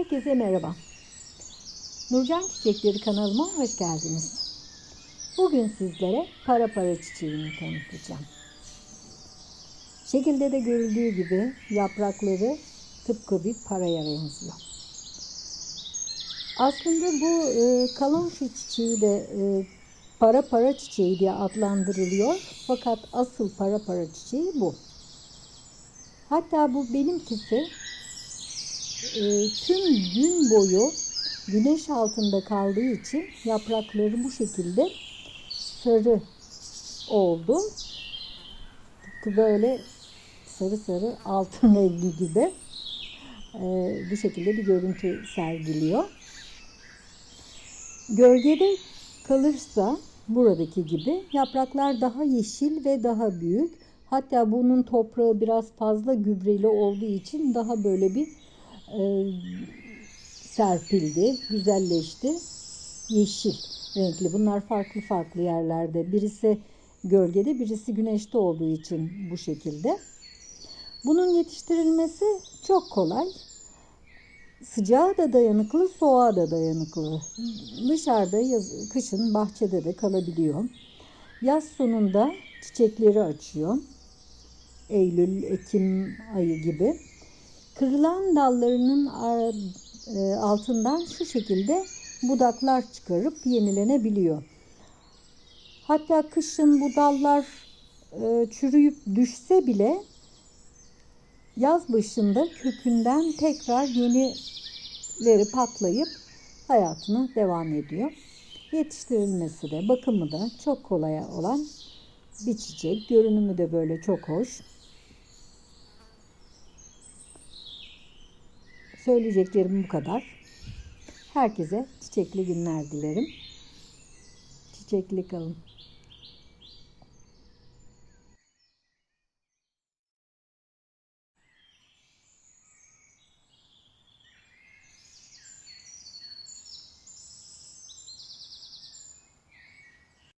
Herkese merhaba. Nurcan Çiçekleri kanalıma hoş geldiniz. Bugün sizlere para para çiçeğini tanıtacağım. Şekilde de görüldüğü gibi yaprakları tıpkı bir paraya benziyor. Aslında bu e, kalonşi çiçeği de e, para para çiçeği diye adlandırılıyor. Fakat asıl para para çiçeği bu. Hatta bu benimkisi e, tüm gün boyu güneş altında kaldığı için yaprakları bu şekilde sarı oldu. Böyle sarı sarı altın rengi gibi e, bu şekilde bir görüntü sergiliyor. Gölgede kalırsa buradaki gibi yapraklar daha yeşil ve daha büyük. Hatta bunun toprağı biraz fazla gübreli olduğu için daha böyle bir e, serpildi, güzelleşti. Yeşil renkli. Bunlar farklı farklı yerlerde. Birisi gölgede, birisi güneşte olduğu için bu şekilde. Bunun yetiştirilmesi çok kolay. Sıcağa da dayanıklı, soğuğa da dayanıklı. Dışarıda yaz, kışın bahçede de kalabiliyor. Yaz sonunda çiçekleri açıyor. Eylül, Ekim ayı gibi. Kırılan dallarının altından şu şekilde budaklar çıkarıp yenilenebiliyor. Hatta kışın bu dallar çürüyüp düşse bile yaz başında kökünden tekrar yenileri patlayıp hayatına devam ediyor. Yetiştirilmesi de bakımı da çok kolay olan bir çiçek. Görünümü de böyle çok hoş. Söyleyeceklerim bu kadar. Herkese çiçekli günler dilerim. Çiçekli kalın.